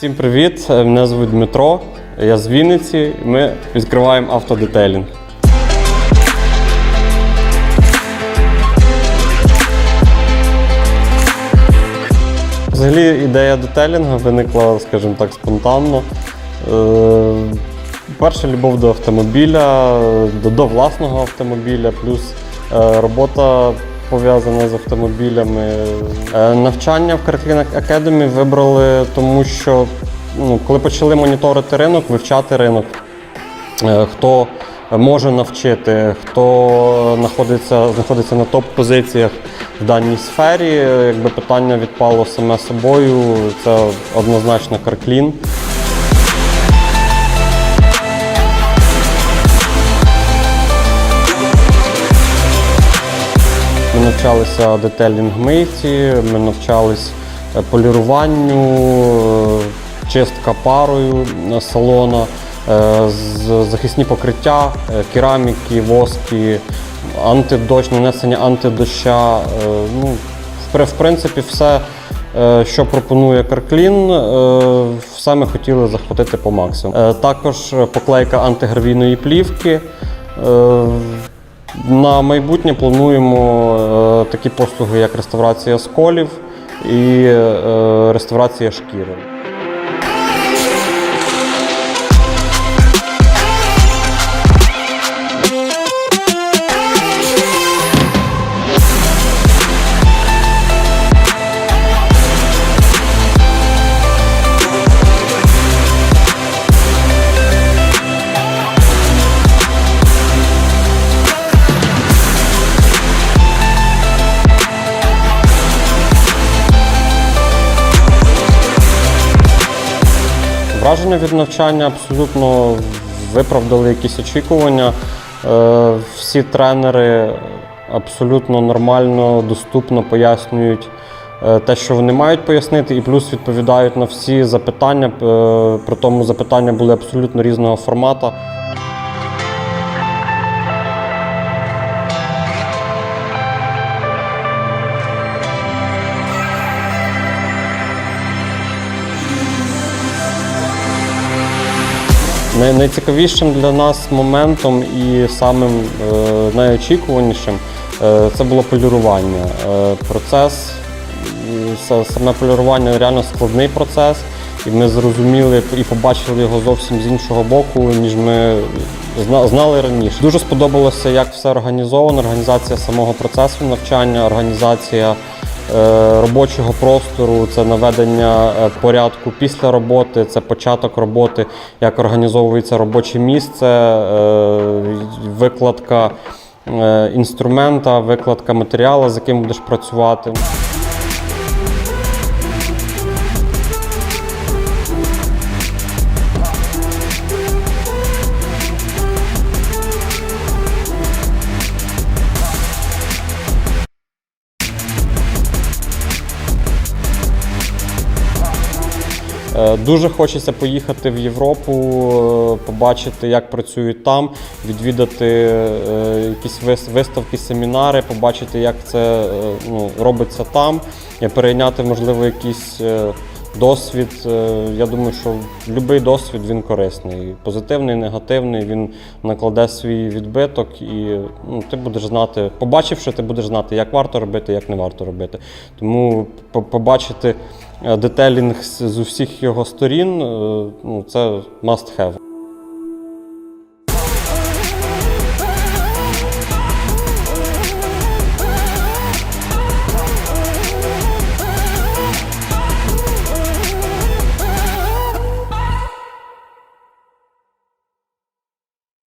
Всім привіт! Мене звуть Дмитро. Я з Вінниці. Ми відкриваємо автодетейлінг. Взагалі ідея детейлінгу виникла, скажімо так, спонтанно. Е, Перша любов до автомобіля, до, до власного автомобіля, плюс е, робота пов'язана з автомобілями. Е, Навчання в Карклін Academy вибрали, тому що ну, коли почали моніторити ринок, вивчати ринок, е, хто може навчити, хто знаходиться, знаходиться на топ-позиціях в даній сфері, е, якби питання відпало саме собою, це однозначно Карклін. Навчалися детелінг мийці, ми навчались е, поліруванню, е, чистка парою салона, е, захисні покриття, кераміки, воски, антидощ, нанесення антидоща. Ну, в принципі, все, що пропонує Карклін, все ми хотіли захватити по максимуму. Також поклейка антигравійної плівки. На майбутнє плануємо е, такі послуги, як реставрація сколів і е, реставрація шкіри. Враження від навчання абсолютно виправдали якісь очікування. Е, Всі тренери абсолютно нормально, доступно пояснюють е, те, що вони мають пояснити, і плюс відповідають на всі запитання. Е, При тому запитання були абсолютно різного формату. Найцікавішим для нас моментом і самим е, найочікуванішим е, це було полірування. Е, процес, саме полірування реально складний процес, і ми зрозуміли і побачили його зовсім з іншого боку, ніж ми зна- знали раніше. Дуже сподобалося, як все організовано, організація самого процесу навчання, організація робочого простору, це наведення е, порядку після роботи, це початок роботи, як організовується робоче місце, е, викладка е, інструмента, викладка матеріалу, з яким будеш працювати. Дуже хочеться поїхати в Європу, е, побачити, як працюють там, відвідати е, якісь вис- виставки, семінари, побачити, як це е, ну, робиться там, перейняти, можливо, якийсь е, досвід. Е, Я думаю, що будь-який досвід він корисний. Позитивний, негативний, він накладе свій відбиток, і ну, ти будеш знати, побачивши, ти будеш знати, як варто робити, як не варто робити. Тому побачити е, детелінг з усіх його сторін, е, ну, це must have.